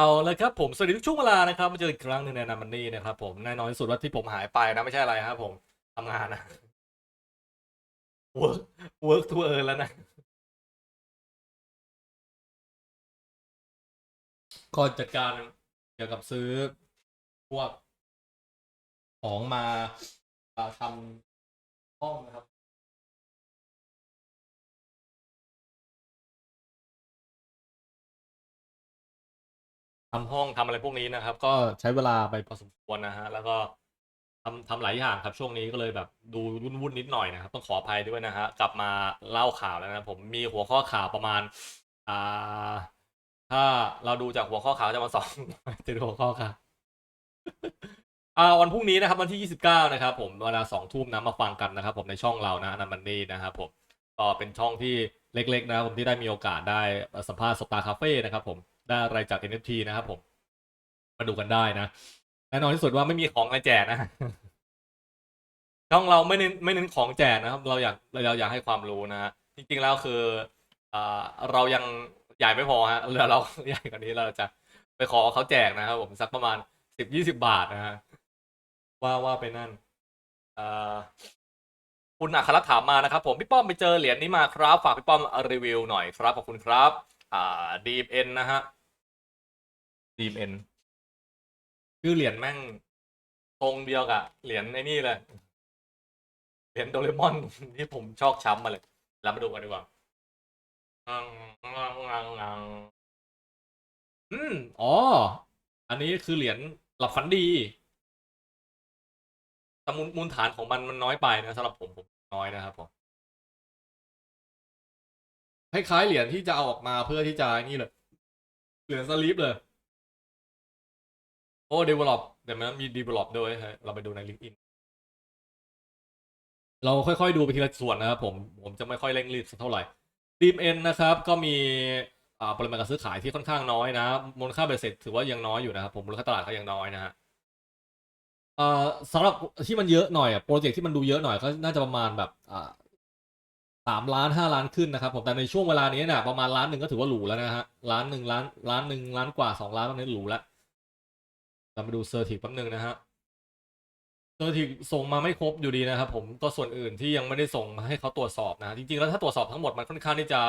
เอาเลยครับผม สวัสดีทุกช่วงเวลานะครับมาเจออีกครั้งหนึ่งในนามันนี่นะครับผมแน่นอนที่สุดว่าที่ผมหายไปนะไม่ใช่อะไรครับผมทำงานนะ work work to earn แล้วนะก็จัดการเกี่ยวกับซื้อ พวกของมาทำห้องนะครับ ทำห้องทำอะไรพวกนี้นะครับ ก็ใช้เวลาไปพอสมควรนะฮะแล้วก็ทำทำหลายอย่างครับช่วงนี้ก็เลยแบบดูวุ่นวุ่นนิดหน่อยนะครับ ต้องขออภัยด้วยนะฮะกลับมาเล่าข่าวแล้วนะผมมีหัวข้อข่าวประมาณอ่าถ้าเราดูจากหัวข้อข่าวจะมาสองจะดูหัวข้อข่าวอ่าวันพรุ่งนี้นะครับวันที่ 29 นะครับ ผมเวลาสองทุ่มนะมาฟังกันนะครับ ผมในช่องเรานะนันมันนี่นะครับผมก็เป็นช่องที่เล็ก ๆ นะครับผมที่ได้มีโอกาสได้สัมภาษณ์สตาร์คาเฟ่นะครับผม ได้อะไรจาก NFT นะครับผม มาดูกันได้นะ แน่นอนที่สุดว่าไม่มีของอะไรแจกนะช่องเราไม่เน้นไม่เน้นของแจกนะครับ เราอยากเราอยากให้ความรู้นะฮะจริงๆแล้วคืออ่าเรายังใหญ่ไม่พอฮะแล้วเราใหญ่กว่านี้เราจะไปขอเขาแจกนะครับผมสักประมาณสิบยี่สิบาทนะฮะว่าว่าไปนั่นอ่าคุณอัครถามมานะครับ ผมพี่ป้อมไปเจอเหรียญนี้มาครับ ฝากพี่ป้อมรีวิวหน่อยครับขอบคุณครับ อ่าดีเอ็นนะฮะ ดีมเอ็นชื่อเหรียญแม่งตรงเดียวกับเหรียญไอ้นี่เลยเหรียญโดเรมอนที่ผมชอกช้ำมาเลยเรามาดูกันดีกว่าอืมอ๋อ อันนี้คือเหรียญหลับฝันดีแต่มูลมูลฐานของมันมันน้อยไปนะสำหรับผมผมน้อยนะครับผมคล้ายๆเหรียญที่จะเอาออกมาเพื่อที่จะนี่เลย เหรียญสลิปเลย โอ้ develop เดี๋ยวมันมี develop ด้วยฮะเราไปดูใน LinkedIn เราค่อยๆดูไปทีละส่วนนะครับผมผมจะไม่ค่อยเร่งรีบสักเท่าไหร่ดีมเอ็นนะครับ ก็มีปริมาณการซื้อขายที่ค่อนข้างน้อยนะมูลค่าเบสเซ็ตถือว่ายังน้อยอยู่นะครับผมมูลค่าตลาดก็ยังน้อยนะฮะสำหรับที่มันเยอะหน่อยโปรเจกต์ที่มันดูเยอะหน่อยก็น่าจะประมาณแบบสามล้านห้าล้านขึ้นนะครับผมแต่ในช่วงเวลานี้เนี่ยประมาณล้านหนึ่งก็ถือว่าหรูแล้วนะฮะล้านหนึ่งล้านล้านหนึ่งล้านกว่าสองล้านตอนนี้หรูแล้ว เรามาดูเซอร์ทีแป๊บนึงนะฮะเซอร์ทีส่งมาไม่ครบอยู่ดีนะครับผมก็ส่วนอื่นที่ยังไม่ได้ส่งมาให้เขาตรวจสอบนะ จริงๆแล้วถ้าตรวจสอบทั้งหมดมันค่อนข้างที่จะ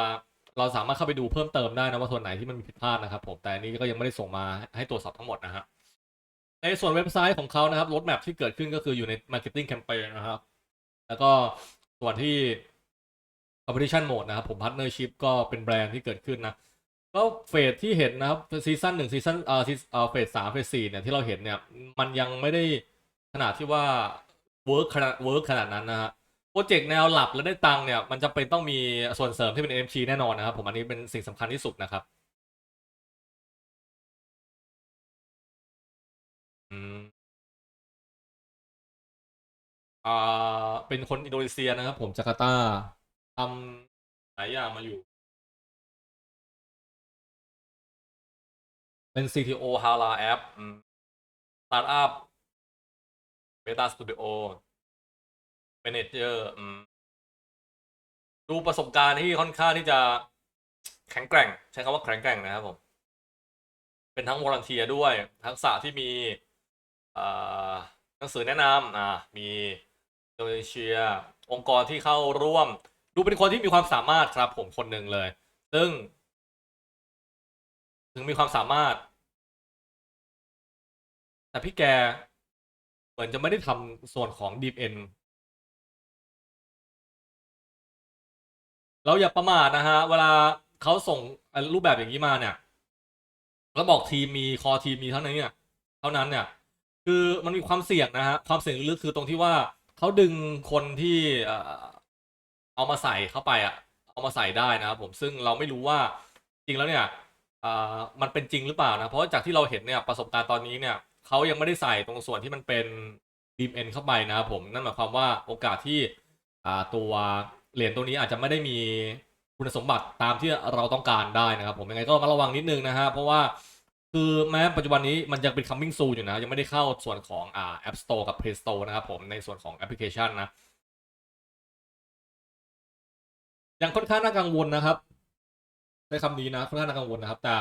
เราสามารถเข้าไปดูเพิ่มเติมได้นะว่าส่วนไหนที่มันมีผิดพลาดนะครับผมแต่นนี้ก็ยังไม่ได้ส่งมาให้ตรวจสอบทั้งหมดนะฮะในส่วนเว็บไซต์ของเขานะครับรถแมพที่เกิดขึ้นก็คืออยู่ใน Marketing Campaign นะครับ แล้วก็ส่วนที่ Competition Mode นะครับผม Partnership ก็เป็นแบรนด์ที่เกิดขึ้นนะ ก็เฟสที่เห็นนะครับซีซั่นหนึ่งซีซั่นเอ่อซีเอ่อเฟสสามเฟสสี่เนี่ยที่เราเห็นเนี่ยมันยังไม่ได้ขนาดที่ว่าเวิร์กขนาดเวิร์กขนาดนั้นนะฮะโปรเจกต์แนวหลับแล้วได้ตังค์เนี่ย มันจะเป็นต้องมีส่วนเสริมที่เป็น NFT แน่นอนนะครับ ผมอันนี้เป็นสิ่งสำคัญที่สุดนะครับ อืมอ่าเป็นคนอินโดนีเซียนะครับผมจาการ์ตาทำหลายอย่างมาอยู่ เป็น CTO Hala App อืม Startup Beta Studio Manager อืมดูประสบการณ์ที่ค่อนข้างที่จะแข็งแกร่ง ใช้คำว่าแข็งแกร่งนะครับผม เป็นทั้งวอร์ n นเทียด้วย ทักษะที่มีหนังสือแนะนำอ่ามีโดนีเซีย องค์กรที่เข้าร่วม ดูเป็นคนที่มีความสามารถครับผมคนหนึ่งเลย ซึ่ง ถึงมีความสามารถ แต่พี่แกเหมือนจะไม่ได้ทำส่วนของ Deep End เราอย่าประมาทนะฮะ เวลาเขาส่งรูปแบบอย่างนี้มาเนี่ย แล้วบอกทีมมีคอทีมมีเท่านั้นเนี่ยเท่านั้นเนี่ย คือมันมีความเสี่ยงนะฮะ ความเสี่ยงลึกคือตรงที่ว่าเขาดึงคนที่เอามาใส่เข้าไปอะเอามาใส่ได้นะครับผมซึ่งเราไม่รู้ว่าจริงแล้วเนี่ยมันเป็นจริงหรือเปล่านะ เพราะจากที่เราเห็นเนี่ยประสบการณ์ตอนนี้เนี่ย เขายังไม่ได้ใส่ตรงส่วนที่มันเป็นดีมเอ็นเข้าไปนะครับผมนั่นหมายความว่าโอกาสที่ตัวเหรียญตัวนี้อาจจะไม่ได้มีคุณสมบัติตามที่เราต้องการได้นะครับ ผมยังไงก็มาระวังนิดนึงนะฮะเพราะว่าคือแม้ปัจจุบันนี้มันยังเป็น coming soon อยู่นะ ยังไม่ได้เข้าส่วนของอ่า App Store กับ Play Store นะครับผมในส่วนของแอปพลิเคชันนะ ยังค่อนข้างน่ากังวลนะครับใช้คำนี้นะค่อนข้างน่ากังวลนะครับ แต่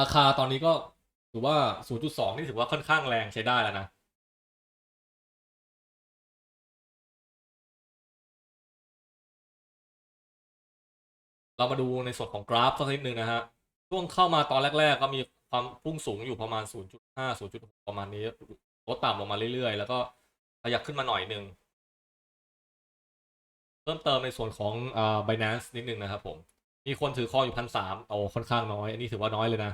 ราคาตอนนี้ก็ ถือว่า 0.2 นี่ถือว่าค่อนข้างแรงใช้ได้แล้วนะเรามาดูในส่วนของกราฟสักนิดนึงนะฮะ ช่วงเข้ามาตอนแรก ๆ ก็มีความพุ่งสูงอยู่ประมาณ 0.5 0.6 ประมาณนี้ลดต่ำลงมาเรื่อยๆ แล้วก็ขยับขึ้นมาหน่อยหนึ่ง เพิ่มเติมในส่วนของอ่า Binance นิดนึงนะครับผม มีคนถือครองอยู่พันสามโอ้ค่อนข้างน้อย อันนี้ถือว่าน้อยเลยนะ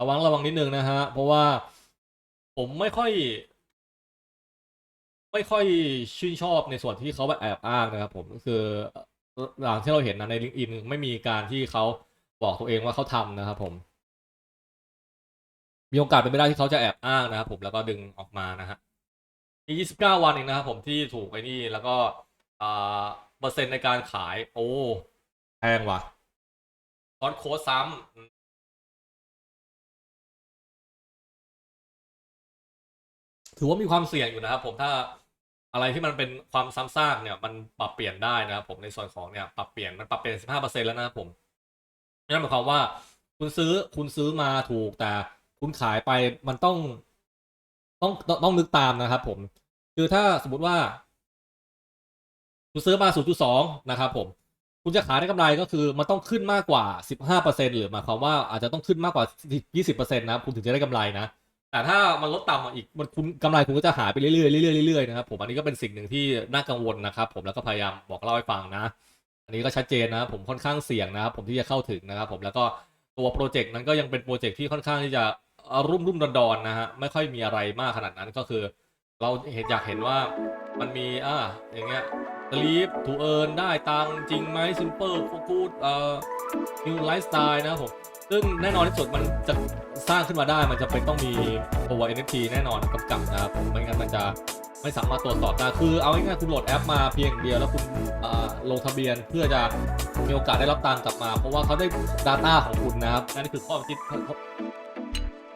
ระวังระวังนิดนึงนะฮะ เพราะว่าผมไม่ค่อย ไม่ค่อยชื่นชอบในส่วนที่เขาแบบแอบอ้างนะครับ ผมก็คือหลังที่เราเห็นนะใน LinkedIn ไม่มีการที่เขาบอกตัวเองว่าเขาทำนะครับผม มีโอกาสเป็นไปได้ที่เขาจะแอบอ้างนะครับผมแล้วก็ดึงออกมานะฮะมีก29 วันเองนะครับผมที่ถูกไอ้นี่แล้วก็อ่าเปอร์เซ็นต์ในการขาย โอ้แพงว่ะคอร์สโค้ดซ้ำ ถือว่ามีความเสี่ยงอยู่นะครับผมถ้าอะไรที่มันเป็นความซ้ำซากเนี่ยมันปรับเปลี่ยนได้นะครับผมในส่วนของเนี่ยปรับเปลี่ยนมันปรับเปลี่ยน 15%แล้วนะครับผมนั่นหมายความว่าคุณซื้อคุณซื้อมาถูกแต่คุณขายไปมันต้องต้องต้องนึกตามนะครับผม คือถ้าสมมติว่า คุณซื้อมา 0.2 นะครับผม คุณจะขายได้กำไรก็คือมันต้องขึ้นมากกว่า 15%หรือหมายความว่าอาจจะต้องขึ้นมากกว่า 20%นะครับคุณถึงจะได้กำไรนะ แต่ถ้ามันลดต่ำมาอีกมันคุณกำไรคุณก็จะหายไปเรื่อยๆเรื่อยๆเรื่อยๆนะครับผมอันนี้ก็เป็นสิ่งหนึ่งที่น่ากังวลนะครับผมแล้วก็พยายามบอกเล่าให้ฟังนะ อันนี้ก็ชัดเจนนะครับผมค่อนข้างเสี่ยงนะครับผมที่จะเข้าถึงนะครับผมแล้วก็ตัวโปรเจกต์นั้นก็ยังเป็นโปรเจกต์ที่ค่อนข้างที่จะรุ่มรุ่มดอนดอนๆนะฮะไม่ค่อยมีอะไรมากขนาดนั้นก็คือ เราเห็นอยากเห็นว่ามันมีอ่าอย่างเงี้ย sleep to earn ได้ตังจริงไหม simple for good เอ่อ new lifestyle นะผม ซึ่งแน่นอนที่สุดมันจะสร้างขึ้นมาได้มันจะเป็นต้องมีตัว NFT แน่นอนกำกับนะครับไม่งั้นมันจะไม่สามารถตรวจสอบได้คือเอาง่ายๆคุณโหลดแอปมาเพียงเดียวแล้วคุณลงทะเบียนเพื่อจะมีโอกาสได้รับตังค์กลับมา เพราะว่าเขาได้ Data ของคุณนะครับนั่นคือข้อคิด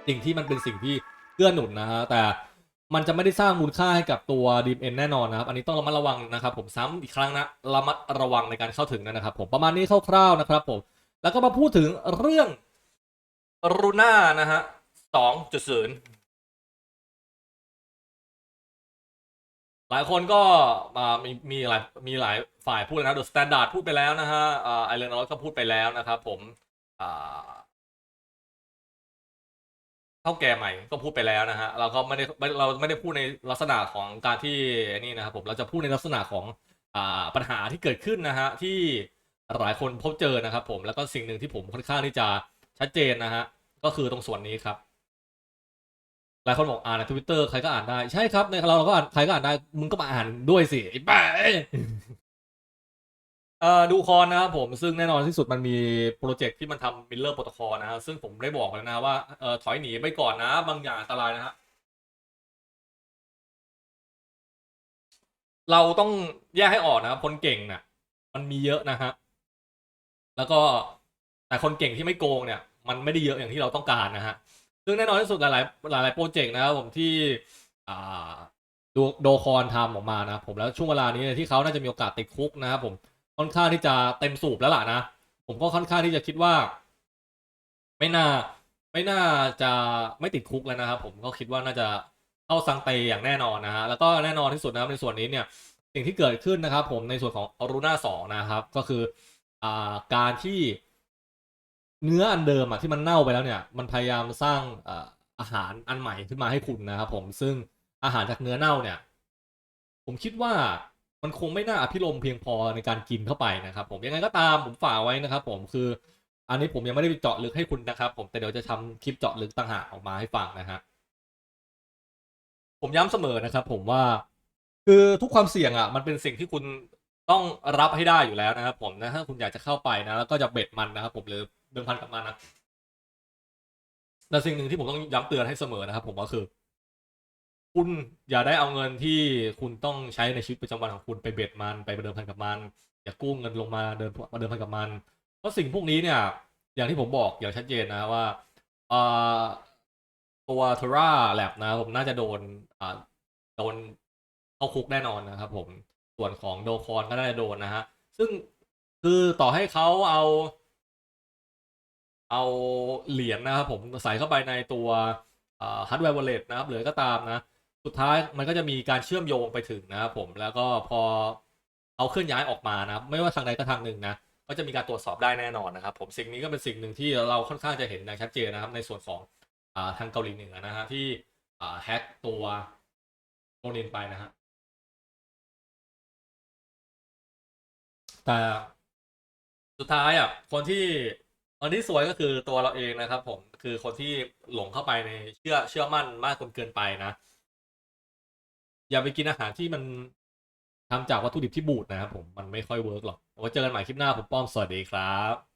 สิ่งที่มันเป็นสิ่งที่เกื้อหนุนนะฮะแต่มันจะไม่ได้สร้างมูลค่าให้กับตัว DMN แน่นอนนะครับ อันนี้ต้องระมัดระวังนะครับ ผมซ้ำอีกครั้งนะระมัดระวังในการเข้าถึงนะครับ ผมประมาณนี้คร่าวๆนะครับผม แล้วก็มาพูดถึงเรื่องรูน่านะฮะสองจุดศูนย์หลายคนก็มีมีหลายมีหลายฝ่ายพูดแล้วนะ The Standard พูดไปแล้วนะฮะอ่าไอเลนอก็พูดไปแล้วนะครับผมเท่าแก่ใหม่ก็พูดไปแล้วนะฮะเราก็ไม่ได้เราไม่ได้พูดในลักษณะของการที่นี่นะครับผมเราจะพูดในลักษณะของอปัญหาที่เกิดขึ้นนะฮะที่ หลายคนพบเจอนะครับผมแล้วก็สิ่งหนึ่งที่ผมค่อนข้างที่จะชัดเจนนะฮะก็คือตรงส่วนนี้ครับ หลายคนบอกอ่านในทวิตเตอร์ใครก็อ่านได้ใช่ครับในเราเราก็อ่านใครก็อ่านได้มึงก็มาอ่านด้วยสิไอ้บ้าเอ่อดูคอนนะครับผมซึ่งแน่นอนที่สุดมันมีโปรเจกต์ที่มันทำมิลเลอร์โปรโตคอลนะฮะซึ่งผมได้บอกแล้วนะว่าเอ่อถอยหนีไปก่อนนะ บางอย่างอันตรายนะฮะเราต้องแยกให้ออกนะครับคนเก่งน่ะ มันมีเยอะนะฮะ แล้วก็แต่คนเก่งที่ไม่โกงเนี่ย มันไม่ได้เยอะอย่างที่เราต้องการนะฮะซึ่งแน่นอนที่สุดหลายๆหลายโปรเจกต์นะครับผมที่ดูโดคอนทำออกมานะผมแล้วช่วงเวลานี้เนี่ยที่เขาน่าจะมีโอกาสติดคุกนะครับผมค่อนข้างที่จะเต็มสูบแล้วล่ะนะผมก็ค่อนข้างที่จะคิดว่า ไม่น่าไม่น่าจะไม่ติดคุกแล้วนะครับผมก็คิดว่าน่าจะเข้าซังเตอย่างแน่นอนนะฮะแล้วก็แน่นอนที่สุดนะครับในส่วนนี้เนี่ยสิ่งที่เกิดขึ้นนะครับ ผมในส่วนของอรูนาสองนะครับ ก็คือ อ่าการที่เนื้ออันเดิมอะที่มันเน่าไปแล้วเนี่ย มันพยายามสร้างอ่าอาหารอันใหม่ขึ้นมาให้คุณนะครับผมซึ่งอาหารจากเนื้อเน่าเนี่ย ผมคิดว่ามันคงไม่น่าอภิรมเพียงพอในการกินเข้าไปนะครับ ผมยังไงก็ตามผมฝากไว้นะครับ ผมคือ อันนี้ผมยังไม่ได้เจาะลึกให้คุณนะครับ ผมแต่เดี๋ยวจะทำคลิปเจาะลึกต่างหากออกมาให้ฟังนะฮะผมย้ำเสมอนะครับ ผมว่า คือทุกความเสี่ยงอะ มันเป็นสิ่งที่คุณ ต้องรับให้ได้อยู่แล้วนะครับผมนะถ้าคุณอยากจะเข้าไปนะแล้วก็จะเบ็ดมันนะครับผมหรือเดิมพันกับมันนะแต่สิ่งหนึ่งที่ผมต้องย้ำเตือนให้เสมอนะครับ ผมก็คือ คุณอย่าได้เอาเงินที่คุณต้องใช้ในชีวิตประจำวันของคุณไปเบ็ดมันไปเดิมพันกับมันอย่ากู้เงินลงมาเดินมาเดิมพันกับมัน เพราะสิ่งพวกนี้เนี่ย อย่างที่ผมบอกอย่างชัดเจนนะว่าตัวทราแลบนะผมน่าจะโดนโดนเข้าคุกแน่นอนนะครับผม ส่วนของโดคอนก็น่าจะโดนนะฮะ ซึ่งคือต่อให้เขาเอา เอาเหรียญนะครับผมใส่เข้าไปในตัวฮาร์ดแวร์วอลเล็ตนะครับหรือก็ตามนะ สุดท้ายมันก็จะมีการเชื่อมโยงไปถึงนะครับผมแล้วก็พอเอาเคลื่อนย้ายออกมานะครับไม่ว่าทางใดก็ทางหนึ่งนะก็จะมีการตรวจสอบได้แน่นอนนะครับ ผมสิ่งนี้ก็เป็นสิ่งหนึ่งที่เราค่อนข้างจะเห็นอย่างชัดเจนนะครับ ในส่วนของอทางเกาหลีเหนือนะฮะที่แฮ็กตัวโมนินไปนะฮะ แต่สุดท้ายอะคนที่คนที่สวยก็คือตัวเราเองนะครับผมคือคนที่หลงเข้าไปในเชื่อเชื่อมั่นมากจนเกินไปนะ อย่าไปกินอาหารที่มันทำจากวัตถุดิบที่บูดนะครับผมมันไม่ค่อยเวิร์กหรอกไว้เจอกันใหม่คลิปหน้าผมป้อมสวัสดีครับ